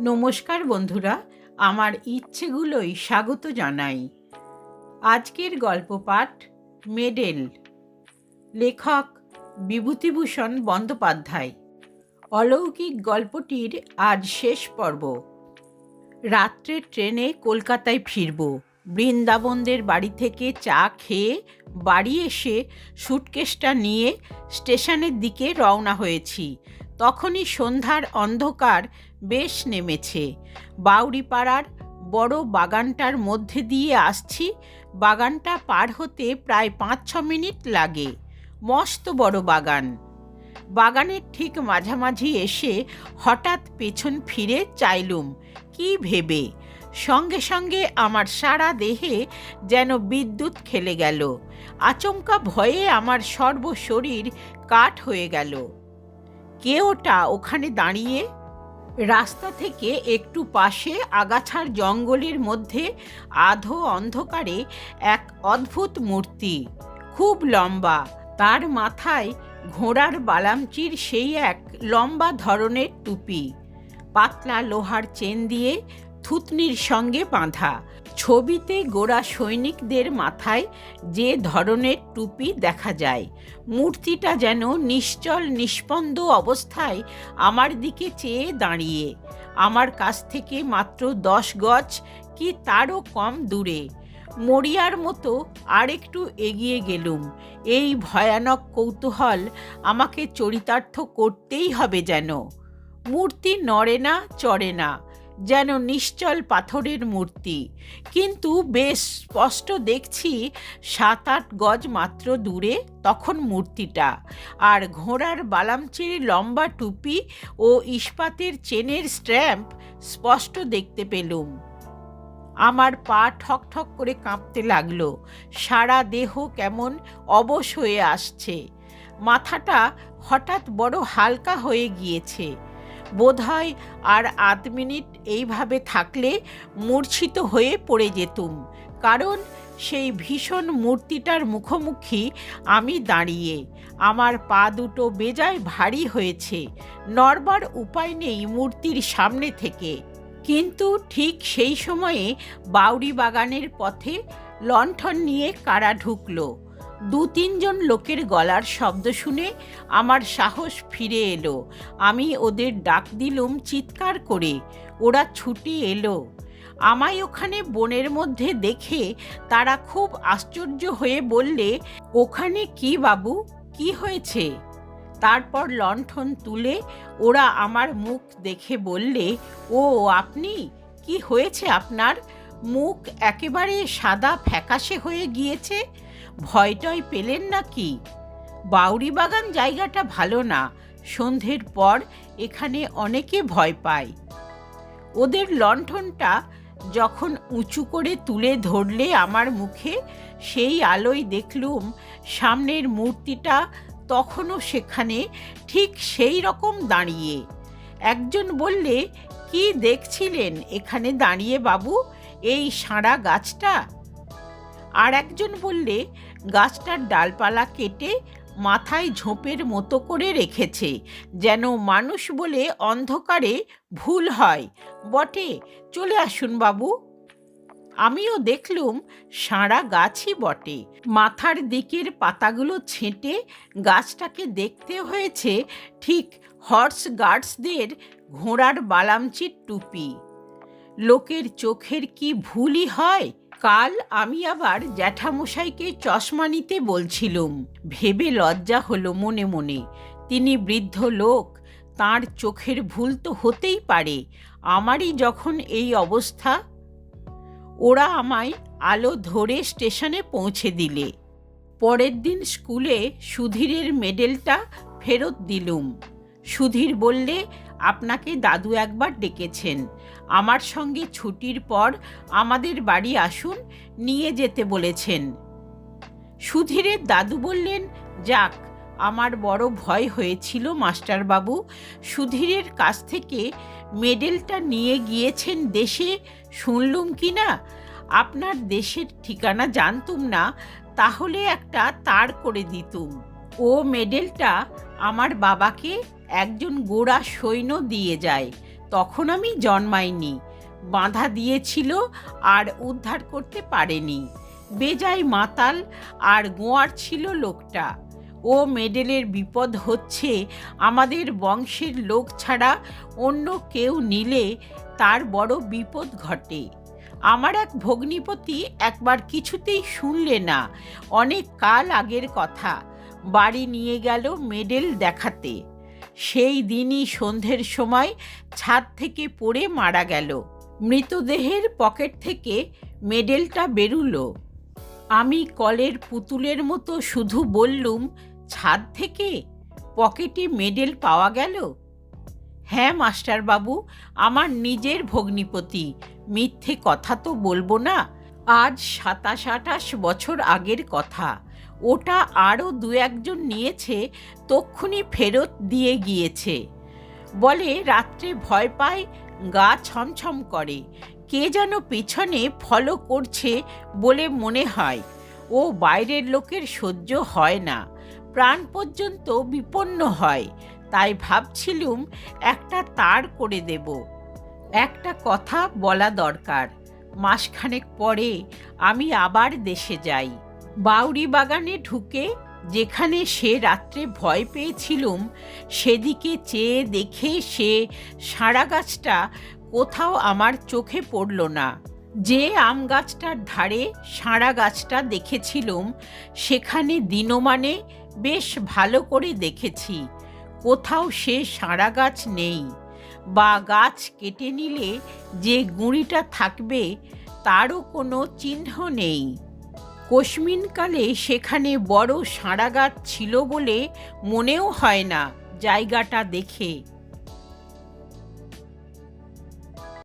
নমস্কার বন্ধুরা, আমার ইচ্ছেগুলোই স্বাগত জানাই। আজকের গল্প পাঠ, মেডেল। লেখক বিভূতিভূষণ বন্দ্যোপাধ্যায়। অলৌকিক গল্পটির আজ শেষ পর্ব। রাত্রে ট্রেনে কলকাতায় ফিরব। বৃন্দাবনদের বাড়ি থেকে চা খেয়ে বাড়ি এসে সুটকেসটা নিয়ে স্টেশনের দিকে রওনা হয়েছি। তখনই সন্ধ্যার অন্ধকার বেশ নেমেছে। বাউরিপাড়ার বড় বাগানটার মধ্যে দিয়ে আসছি। বাগানটা পার হতে প্রায় পাঁচ ছ মিনিট লাগে। মস্ত বড় বাগান। বাগানের ঠিক মাঝামাঝি এসে হঠাৎ পেছন ফিরে চাইলুম, কি ভেবে? সঙ্গে সঙ্গে আমার সারা দেহে যেন বিদ্যুৎ খেলে গেল। আচমকা ভয়ে আমার সর্বশরীর কাঠ হয়ে গেল। কে ওটা ওখানে দাঁড়িয়ে? রাস্তা থেকে একটু পাশে আগাছার জঙ্গলের মধ্যে আধো অন্ধকারে এক অদ্ভুত মূর্তি, খুব লম্বা। তার মাথায় ঘোড়ার বালামচির সেই এক লম্বা ধরনের টুপি। পাতলা লোহার চেন দিয়ে থুতনির সঙ্গে বাঁধা। ছবিতে গোড়া সৈনিকদের মাথায় যে ধরনের টুপি দেখা যায়। মূর্তিটা যেন নিশ্চল, নিষ্পন্দ অবস্থায় আমার দিকে চেয়ে দাঁড়িয়ে। আমার কাছ থেকে মাত্র দশ গজ, কি তারও কম দূরে। মরিয়ার মতো আরেকটু এগিয়ে গেলুম। এই ভয়ানক কৌতূহল আমাকে চরিতার্থ করতেই হবে যেন। মূর্তি নড়ে না, চড়ে না। যেন নিশ্চল পাথরের মূর্তি। কিন্তু বেশ স্পষ্ট দেখছি সাত আট গজ মাত্র দূরে তখন মূর্তিটা। আর ঘোড়ার বালামচির লম্বা টুপি ও ইস্পাতের চেনের স্ট্র্যাম্প স্পষ্ট দেখতে পেলুম। আমার পা ঠক ঠক করে কাঁপতে লাগল। সারা দেহ কেমন অবশ হয়ে আসছে। মাথাটা হঠাৎ বড় হালকা হয়ে গিয়েছে। বোধহয় আর আধ মিনিট এইভাবে থাকলে মূর্ছিত হয়ে পড়ে যেতুম। কারণ সেই ভীষণ মূর্তিটার মুখোমুখি আমি দাঁড়িয়ে। আমার পা দুটো বেজায় ভারী হয়েছে। নড়বার উপায় নেই মূর্তির সামনে থেকে। কিন্তু ঠিক সেই সময়ে বাউরি বাগানের পথে লণ্ঠন নিয়ে কারা ঢুকলো? দু তিনজন লোকের গলার শব্দ শুনে আমার সাহস ফিরে এলো। আমি ওদের ডাক দিলুম চিৎকার করে। ওরা ছুটে এলো। আমায় ওখানে বনের মধ্যে দেখে তারা খুব আশ্চর্য হয়ে বললে, ওখানে কি বাবু? কি হয়েছে? তারপর লণ্ঠন তুলে ওরা আমার মুখ দেখে বললে, ও, আপনি? কি হয়েছে আপনার? মুখ একেবারে সাদা ফ্যাকাশে হয়ে গিয়েছে, ভয়টয় পেলেন নাকি বাউরি বাগান জায়গাটা ভালো না, সন্ধ্যের পর এখানে অনেকে ভয় পায়। ওদের লণ্ঠনটা যখন উঁচু করে তুলে ধরলে আমার মুখে, সেই আলোয় দেখলুম সামনের মূর্তিটা তখনও সেখানে ঠিক সেই রকম দাঁড়িয়ে। একজন বললে, কি দেখছিলেন এখানে দাঁড়িয়ে বাবু? এই সাঁড়া গাছটা? আর একজন বললে, গাছটার ডালপালা কেটে মাথায় ঝোপের মতো করে রেখেছে, যেন মানুষ বলে অন্ধকারে ভুল হয়। বটে, চলে আসুন বাবু। আমিও দেখলুম সাঁড়া গাছই বটে। মাথার দিকের পাতাগুলো ছেঁটে গাছটাকে দেখতে হয়েছে ঠিক হর্স গার্ডসদের ঘোড়ার বালামচির টুপি। লোকের চোখের কি ভুলই হয়? কাল আমি আবার জ্যাঠামশাইকে চশমা নিতে বলছিলুম। ভেবে লজ্জা হলো মনে মনে। তিনি বৃদ্ধ লোক, তার চোখের ভুল তো হতেই পারে। আমারই যখন এই অবস্থা, ওরা আমায় আলো ধরে স্টেশনে পৌঁছে দিলে। পরের দিন স্কুলে সুধীরের মেডেলটা ফেরত দিলুম। সুধীর বললে আপনাকে দাদু একবার ডেকেছেন। আমার সঙ্গে ছুটির পর আমাদের বাড়ি আসুন, নিয়ে যেতে বলেছেন। সুধীরের দাদু বললেন, যাক, আমার বড় ভয় হয়েছিল, মাস্টারবাবু। সুধীরের কাছ থেকে মেডেলটা নিয়ে গিয়েছেন দেশে, শুনলুম কি না? আপনার দেশের ঠিকানা জানতুম না, তাহলে একটা তার করে দিতুম। ও মেডেলটা আমার বাবাকে একজন গোড়া সৈন্য দিয়ে যায়। তখন আমি জন্মাইনি। বাঁধা দিয়েছিল আর উদ্ধার করতে পারেনি। বেজায় মাতাল আর গোয়ার ছিল লোকটা। ও মেডেলের বিপদ হচ্ছে, আমাদের বংশের লোক ছাড়া অন্য কেউ নিলে তার বড় বিপদ ঘটে। আমার এক ভগ্নিপতি একবার কিছুতেই শুনলে না। অনেক কাল আগের কথা। বাড়ি নিয়ে গেল মেডেল দেখাতে। সেই দিনই সন্ধ্যের সময় ছাদ থেকে পড়ে মারা গেল। মৃতদেহের পকেট থেকে মেডেলটা বেরুলো। আমি কলের পুতুলের মতো শুধু বললুম, ছাদ থেকে পকেটে মেডেল পাওয়া গেল? হ্যাঁ মাস্টারবাবু, আমার নিজের ভগ্নিপতি। মিথ্যে কথা তো বলব না। আজ সাতাশ আঠাশ বছর আগের কথা। ওটা আরও দু একজন নিয়েছে, তক্ষুনি ফেরত দিয়ে গিয়েছে। বলে রাত্রে ভয় পায়, গা ছমছম করে। কে যেন পেছনে ফলো করছে বলে মনে হয়। ও বাইরের লোকের সহ্য হয় না। প্রাণ পর্যন্ত বিপন্ন হয়। তাই ভাবছিলুম একটা তার করে দেব। একটা কথা বলা দরকার। মাসখানেক পরে আমি আবার দেশে যাই। বাউরি বাগানে ঢুকে যেখানে সে রাত্রে ভয় পেয়েছিলুম, সেদিকে চেয়ে দেখে সে সারা গাছটা কোথাও আমার চোখে পড়ল না। যে আম গাছটার ধারে সাঁড়া গাছটা দেখেছিলুম, সেখানে দিনমানে বেশ ভালো করে দেখেছি। কোথাও সে সাঁড়া গাছ নেই। বা গাছ কেটে নিলে যে গুঁড়িটা থাকবে, তারও কোনো চিহ্ন নেই। কোশমিনকালে সেখানে বড় সাঁড়াগাছ ছিল বলে মনেও হয় না জায়গাটা দেখে।